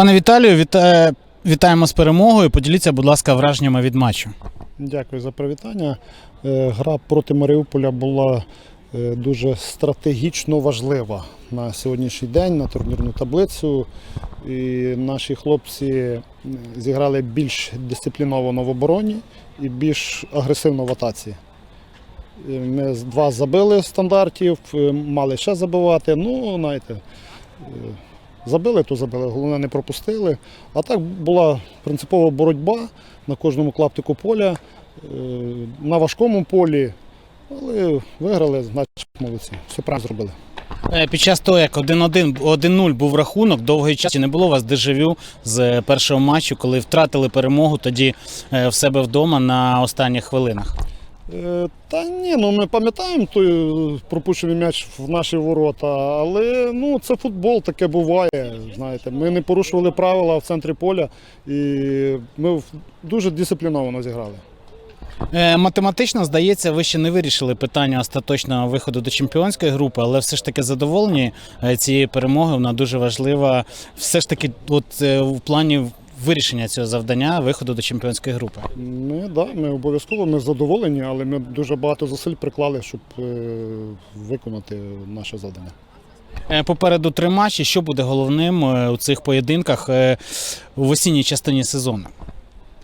Пане Віталію, віта... вітаємо з перемогою. Поділіться, будь ласка, враженнями від матчу. Дякую за привітання. Е, Гра проти Маріуполя була е, дуже стратегічно важлива на сьогоднішній день, на турнірну таблицю. І наші хлопці е, зіграли більш дисципліновано в обороні і більш агресивно в атаці. Е, Ми два забили стандартів, е, мали ще забивати. Ну, знаєте, е, забили, то забили, головне не пропустили. А так була принципова боротьба на кожному клаптику поля, е, на важкому полі. Але виграли, значить молодці. Все правильно зробили. Е, Під час того, як 1-1, 1-0 був рахунок, довгий час не було у вас дежавю з першого матчу, коли втратили перемогу тоді е, в себе вдома на останніх хвилинах. Е, Та ні, ну ми пам'ятаємо той е, пропущений м'яч в наші ворота, але ну, це футбол, таке буває. Знаєте, ми не порушували правила в центрі поля і ми дуже дисципліновано зіграли. Е, Математично, здається, ви ще не вирішили питання остаточного виходу до чемпіонської групи, але все ж таки задоволені цією перемогою. Вона дуже важлива. Все ж таки, от в плані вирішення цього завдання виходу до чемпіонської групи. Ми, да, ми обов'язково ми задоволені, але ми дуже багато зусиль приклали, щоб е, виконати наше завдання. Е, Попереду три матчі. Що буде головним е, у цих поєдинках в осінній частині сезону?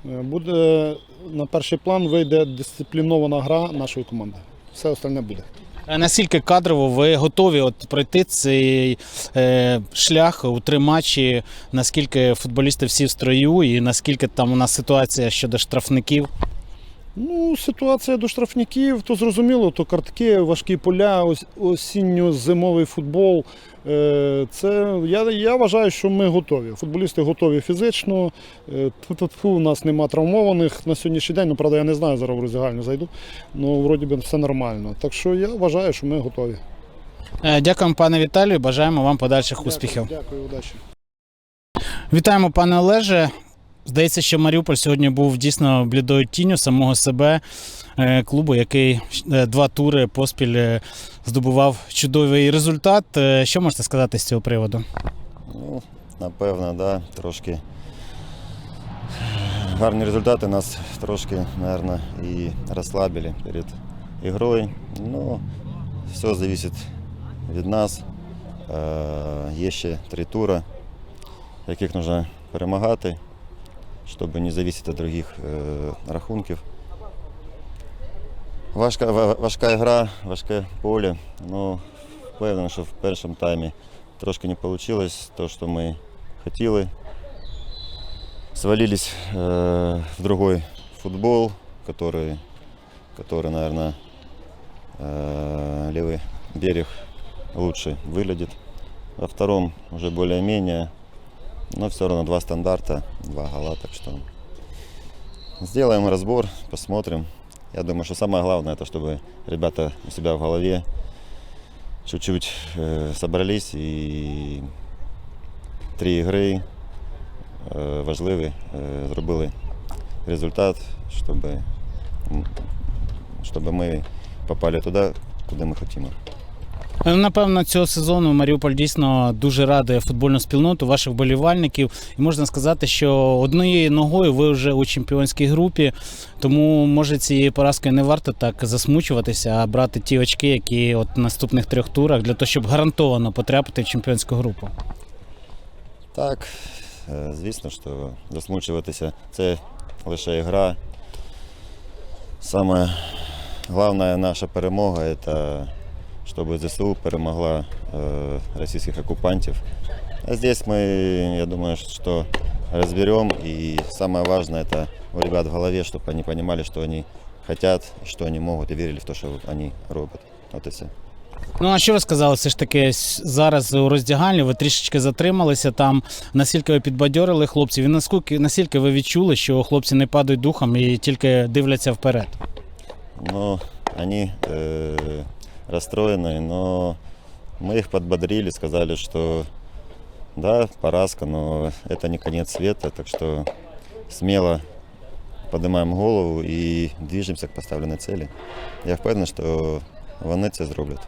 Буде на перший план вийде дисциплінована гра нашої команди. Все остальне буде. Е, Наскільки кадрово ви готові от пройти цей е, шлях у три матчі? Наскільки футболісти всі в строю, і наскільки там у нас ситуація щодо штрафників? Ну, ситуація до штрафників, то зрозуміло, то картки, важкі поля, осінньо-зимовий футбол. Е, Це я, я вважаю, що ми готові. Футболісти готові фізично. Е, У нас нема травмованих на сьогоднішній день. Ну, правда, я не знаю, зараз в роздягальню зайду. Ну, вроді би, все нормально. Так що я вважаю, що ми готові. Е, Дякуємо, пане Віталію. Бажаємо вам подальших успіхів. Дякую, дякую удачі. Вітаємо, пане Олеже. Здається, що Маріуполь сьогодні був дійсно блідою тінню самого себе е, клубу, який е, два тури поспіль е, здобував чудовий результат. Що можете сказати з цього приводу? Ну, напевно, да, трошки. Гарні результати нас трошки, мабуть, і розслабили перед ігрою. Ну, все залежить від нас. Є ще три тури, яких потрібно перемагати, щоб не залежати від інших е, рахунків. Важка, ва- важка гра, важке поле. Ну, впевнений, що в першому таймі трошки не получилось то, что мы хотели. Свалились э, в другой футбол, который, который наверное, э, левый берег лучше выглядит. Во втором уже более-менее, но все равно два стандарта, два гола, так что сделаем разбор, посмотрим. Я думаю, что самое главное, это чтобы ребята у себя в голове чуть-чуть э, собрались і три ігри е, важливі, е, зробили результат, щоб, м, щоб ми попали туди, куди ми хочемо. Е, Напевно, цього сезону Маріуполь дійсно дуже радує футбольну спільноту, ваших болівальників. І можна сказати, що однією ногою ви вже у чемпіонській групі, тому може цією поразкою не варто так засмучуватися, а брати ті очки, які от в наступних трьох турах, для того, щоб гарантовано потрапити в чемпіонську групу. Так, е, звісно, що засмучуватися це лише гра. Саме головна наша перемога це щоб ЗСУ перемогла е, російських окупантів. А здесь мы, я думаю, что разберем. И самое важное, это у ребят в голове, чтобы они понимали, что они хотят, что они могут, и верили в то, что они робот. Вот и все. Ну а що ви сказали? Все ж таки с- зараз у роздягальні ви трішечки затрималися там. Наскільки ви підбадьорили хлопців? І наскільки наскільки ви відчули, що хлопці не падають духом і тільки дивляться вперед? Но они э, расстроены, но мы их подбодрили, сказали, что да, поразка, но это не конец света, так что смело поднимаем голову и движемся к поставленной цели. Я впевнений, що вони це зроблять.